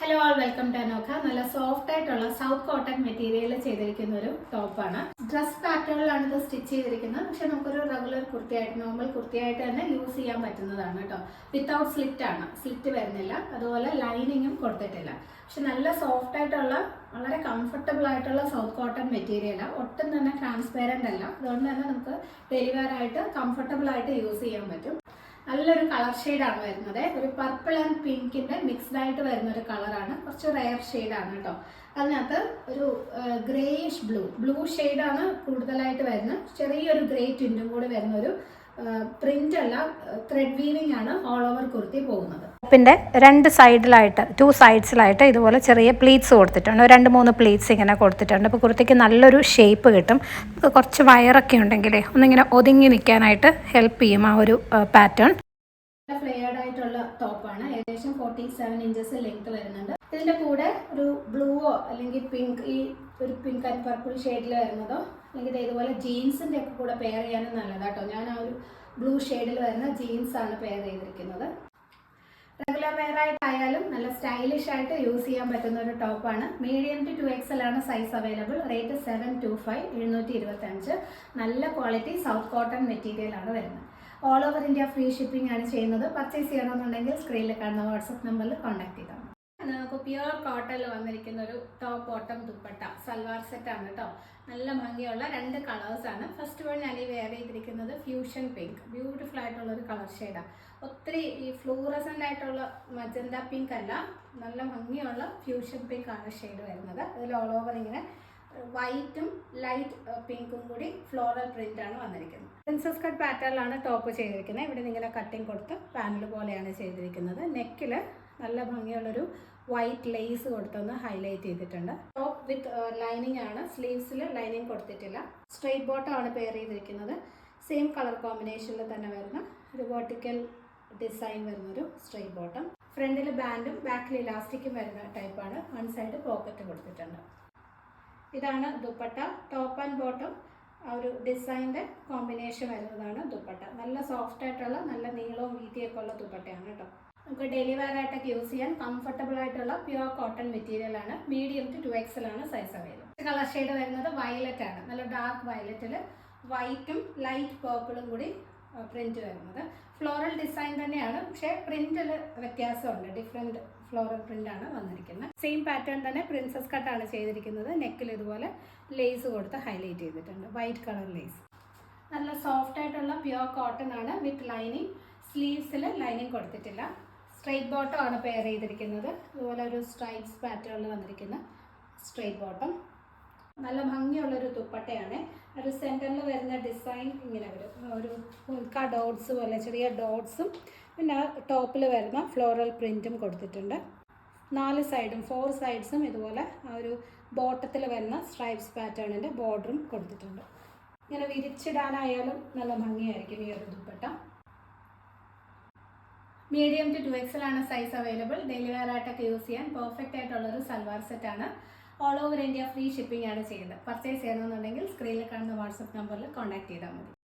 Hello all welcome to Anokha നല്ല soft ആയിട്ടുള്ള south cotton material ചെയ്തിരിക്കുന്ന ഒരു ടോപ്പാണ് ഡ്രസ് പാറ്റേണിലാണ് ഇത് സ്റ്റിച്ച് ചെയ്തിരിക്കുന്നത്. പക്ഷെ നമുക്കൊരു റെഗുലർ കുർത്തിയായിട്ട് നോർമൽ കുർത്തിയായിട്ട് തന്നെ യൂസ് ചെയ്യാൻ പറ്റുന്നതാണ് കേട്ടോ. വിത്തൗട്ട് സ്ലിറ്റ് ആണ്. സ്ലിറ്റ് വരുന്നില്ല. അതുപോലെ ലൈനിങ്ങും കൊടുത്തിട്ടില്ല. പക്ഷെ നല്ല സോഫ്റ്റ് ആയിട്ടുള്ള വളരെ കംഫർട്ടബിൾ ആയിട്ടുള്ള സൗത്ത് കോട്ടൺ മെറ്റീരിയലാണ് ഒട്ടും തന്നെ ട്രാൻസ്പെയറന്റ് അല്ല. അതുകൊണ്ട് തന്നെ നമുക്ക് ഡെലിവർ ആയിട്ട് കംഫർട്ടബിൾ ആയിട്ട് യൂസ് ചെയ്യാൻ പറ്റും. നല്ലൊരു കളർ ഷെയ്ഡാണ് വരുന്നത്. ഒരു പർപ്പിൾ ആൻഡ് പിങ്കിന്റെ മിക്സ്ഡ് ആയിട്ട് വരുന്ന ഒരു കളറാണ് കുറച്ച് റെയർ ഷെയ്ഡാണ് കേട്ടോ അതിനകത്ത് ഒരു ഗ്രേയിഷ് ബ്ലൂ ബ്ലൂ ഷെയ്ഡാണ് കൂടുതലായിട്ട് വരുന്നത്. ചെറിയൊരു ഗ്രേ ടിന്റും കൂടി വരുന്ന ഒരു പ്രിന്റ് അല്ല ത്രെഡ് വീവിംഗ് ആണ് ഓൾ ഓവർ കുർത്തി പോകുന്നത്. ടോപ്പിന്റെ രണ്ട് സൈഡിലായിട്ട് ടു സൈഡ്സിലായിട്ട് ഇതുപോലെ ചെറിയ പ്ലീറ്റ്സ് കൊടുത്തിട്ടുണ്ട്. രണ്ട് മൂന്ന് പ്ലീറ്റ്സ് ഇങ്ങനെ കൊടുത്തിട്ടുണ്ട്. അപ്പോൾ കുർത്തിക്ക് നല്ലൊരു ഷേപ്പ് കിട്ടും. നമുക്ക് കുറച്ച് വയറൊക്കെ ഉണ്ടെങ്കിലേ ഒന്നിങ്ങനെ ഒതുങ്ങി നിൽക്കാനായിട്ട് ഹെൽപ്പ് ചെയ്യും ആ ഒരു പാറ്റേൺ ആയിട്ടുള്ള ടോപ്പാണ് ഏകദേശം ഫോർട്ടി സെവൻ ഇഞ്ചസ് ലെങ്ത് വരുന്നുണ്ട്. ഇതിന്റെ കൂടെ ഒരു ബ്ലൂവോ അല്ലെങ്കിൽ പിങ്ക് ഈ ഒരു പിങ്ക് ആൻഡ് പർപ്പിൾ ഷെയ്ഡിൽ വരുന്നതോ അല്ലെങ്കിൽ ഇതേപോലെ ജീൻസിന്റെ ഒക്കെ കൂടെ പെയർ ചെയ്യാനും നല്ലതാട്ടോ. ഞാൻ ആ ഒരു ബ്ലൂ ഷെയ്ഡിൽ വരുന്ന ജീൻസ് ആണ് പെയർ ചെയ്തിരിക്കുന്നത്. റെഗുലർ വെയർ ആയിട്ടായാലും നല്ല സ്റ്റൈലിഷ് ആയിട്ട് യൂസ് ചെയ്യാൻ പറ്റുന്ന ഒരു ടോപ്പാണ് മീഡിയം ടു ടു എക്സൽ ആണ് size available rate seven two five എഴുന്നൂറ്റി ഇരുപത്തി അഞ്ച് നല്ല ക്വാളിറ്റി സൗത്ത് കോട്ടൺ മെറ്റീരിയൽ ആണ് വരുന്നത്. All over India free shipping ആണ് ചെയ്യുന്നത്. പർച്ചേസ് ചെയ്യണമെന്നുണ്ടെങ്കിൽ സ്ക്രീനിൽ കാണുന്ന വാട്സപ്പ് നമ്പറിൽ കോൺടാക്ട് ചെയ്താൽ നമുക്ക് പ്യുവർ കോട്ടണിൽ വന്നിരിക്കുന്ന ഒരു ടോപ്പ് ഓട്ടം ദുപ്പട്ട സൽവാർ സെറ്റ് ആണ് കേട്ടോ നല്ല ഭംഗിയുള്ള രണ്ട് കളേഴ്സാണ് ഫസ്റ്റ് വൺ ഞാൻ ഈ വെയർ ചെയ്തിരിക്കുന്നത് ഫ്യൂഷൻ പിങ്ക് ബ്യൂട്ടിഫുൾ ആയിട്ടുള്ള ഒരു കളർ ഷെയ്ഡാണ് ഒത്തിരി ഈ ഫ്ലൂറസന്റ് ആയിട്ടുള്ള മജന്ത പിങ്ക് അല്ല നല്ല ഭംഗിയുള്ള ഫ്യൂഷൻ പിങ്ക് ആണ് ഷെയ്ഡ് വരുന്നത്. അതിൽ ഓൾ ഓവർ ഇങ്ങനെ വൈറ്റും ലൈറ്റ് പിങ്കും കൂടി ഫ്ലോറൽ പ്രിന്റ് ആണ് വന്നിരിക്കുന്നത് പ്രിൻസസ് കട്ട് പാറ്റേണിലാണ് ടോപ്പ് ചെയ്തിരിക്കുന്നത്. ഇവിടെ ഇങ്ങനെ കട്ടിങ് കൊടുത്ത് പാനൽ പോലെയാണ് ചെയ്തിരിക്കുന്നത്. നെക്കിൽ നല്ല ഭംഗിയുള്ളൊരു വൈറ്റ് ലെയ്സ് കൊടുത്തൊന്ന് ഹൈലൈറ്റ് ചെയ്തിട്ടുണ്ട്. ടോപ്പ് വിത്ത് ലൈനിങ് ആണ്. സ്ലീവ്സിൽ ലൈനിങ് കൊടുത്തിട്ടില്ല. സ്ട്രെയിറ്റ് ബോട്ടം ആണ് പെയർ ചെയ്തിരിക്കുന്നത്. സെയിം കളർ കോമ്പിനേഷനിൽ തന്നെ വരുന്ന ഒരു വെർട്ടിക്കൽ ഡിസൈൻ വരുന്നൊരു സ്ട്രെയിറ്റ് ബോട്ടം ഫ്രണ്ടിൽ ബാൻഡും ബാക്കിൽ ഇലാസ്റ്റിക്കും വരുന്ന ടൈപ്പാണ് വൺ സൈഡ് പോക്കറ്റ് കൊടുത്തിട്ടുണ്ട്. ഇതാണ് ദുപ്പട്ട. ടോപ്പ് ആൻഡ് ബോട്ടം ആ ഒരു ഡിസൈന്റെ കോമ്പിനേഷൻ വരുന്നതാണ് ദുപ്പട്ട. നല്ല സോഫ്റ്റ് ആയിട്ടുള്ള നല്ല നീളവും വീതിയൊക്കെ ഉള്ള ദുപ്പട്ടയാണ് കേട്ടോ. നമുക്ക് ഡെയിലി വെയർ ആയിട്ടൊക്കെ യൂസ് ചെയ്യാൻ കംഫർട്ടബിൾ ആയിട്ടുള്ള പ്യുവർ കോട്ടൺ മെറ്റീരിയൽ ആണ്. മീഡിയം ടു ടു എക്സൽ ആണ് സൈസ് അവൈലബിൾ കളർ ഷെയ്ഡ് വരുന്നത് വയലറ്റ് ആണ്. നല്ല ഡാർക്ക് വയലറ്റിൽ വൈറ്റും ലൈറ്റ് പേർപ്പിളും കൂടി പ്രിന്റ് വരുന്നത്. ഫ്ലോറൽ ഡിസൈൻ തന്നെയാണ്. പക്ഷേ പ്രിന്റിൽ വ്യത്യാസമുണ്ട്. ഡിഫറെന്റ് ഫ്ലോറൽ പ്രിന്റ് ആണ് വന്നിരിക്കുന്നത്. സെയിം പാറ്റേൺ തന്നെ പ്രിൻസസ് കട്ടാണ് ചെയ്തിരിക്കുന്നത്. നെക്കിൽ ഇതുപോലെ ലേസ് കൊടുത്ത് ഹൈലൈറ്റ് ചെയ്തിട്ടുണ്ട്. വൈറ്റ് കളർ ലേസ് നല്ല സോഫ്റ്റ് ആയിട്ടുള്ള പ്യുവർ കോട്ടൺ ആണ് വിത്ത് ലൈനിങ് സ്ലീവ്സിൽ ലൈനിങ് കൊടുത്തിട്ടില്ല. സ്ട്രെയിറ്റ് ബോട്ടം ആണ് പെയർ ചെയ്തിരിക്കുന്നത്. ഇതുപോലെ ഒരു സ്ട്രൈപ്സ് പാറ്റേണിൽ വന്നിരിക്കുന്ന സ്ട്രെയിറ്റ് ബോട്ടം നല്ല ഭംഗിയുള്ള ഒരു ദുപ്പട്ടയാണ്. ഒരു സെന്ററിൽ വരുന്ന ഡിസൈൻ ഇങ്ങനെ വരും. ഒരു ഉൽക്ക ഡോട്ട്സ് പോലെ ചെറിയ ഡോട്ട്സും പിന്നെ ടോപ്പിൽ വരുന്ന ഫ്ലോറൽ പ്രിന്റും കൊടുത്തിട്ടുണ്ട്. നാല് സൈഡും ഫോർ സൈഡ്സും ഇതുപോലെ ആ ഒരു ബോട്ടത്തിൽ വരുന്ന സ്ട്രൈപ്സ് പാറ്റേണിന്റെ ബോർഡറും കൊടുത്തിട്ടുണ്ട്. ഇങ്ങനെ വിരിച്ചിടാനായാലും നല്ല ഭംഗിയായിരിക്കും ഈ ഒരു ദുപ്പട്ട. മീഡിയം ടു ടു ആണ് സൈസ് അവൈലബിൾ ഡെയിലി വെയർ ആയിട്ടൊക്കെ യൂസ് ചെയ്യാൻ പെർഫെക്റ്റ് ആയിട്ടുള്ളൊരു സൽവാർ സെറ്റാണ് all over India free shipping ആണ് ചെയ്യുന്നത്. പർച്ചേസ് ചെയ്യണമെന്നുണ്ടെങ്കിൽ സ്ക്രീനിൽ കാണുന്ന വാട്സപ്പ് നമ്പറിൽ കോൺടാക്ട് ചെയ്താൽ മതി.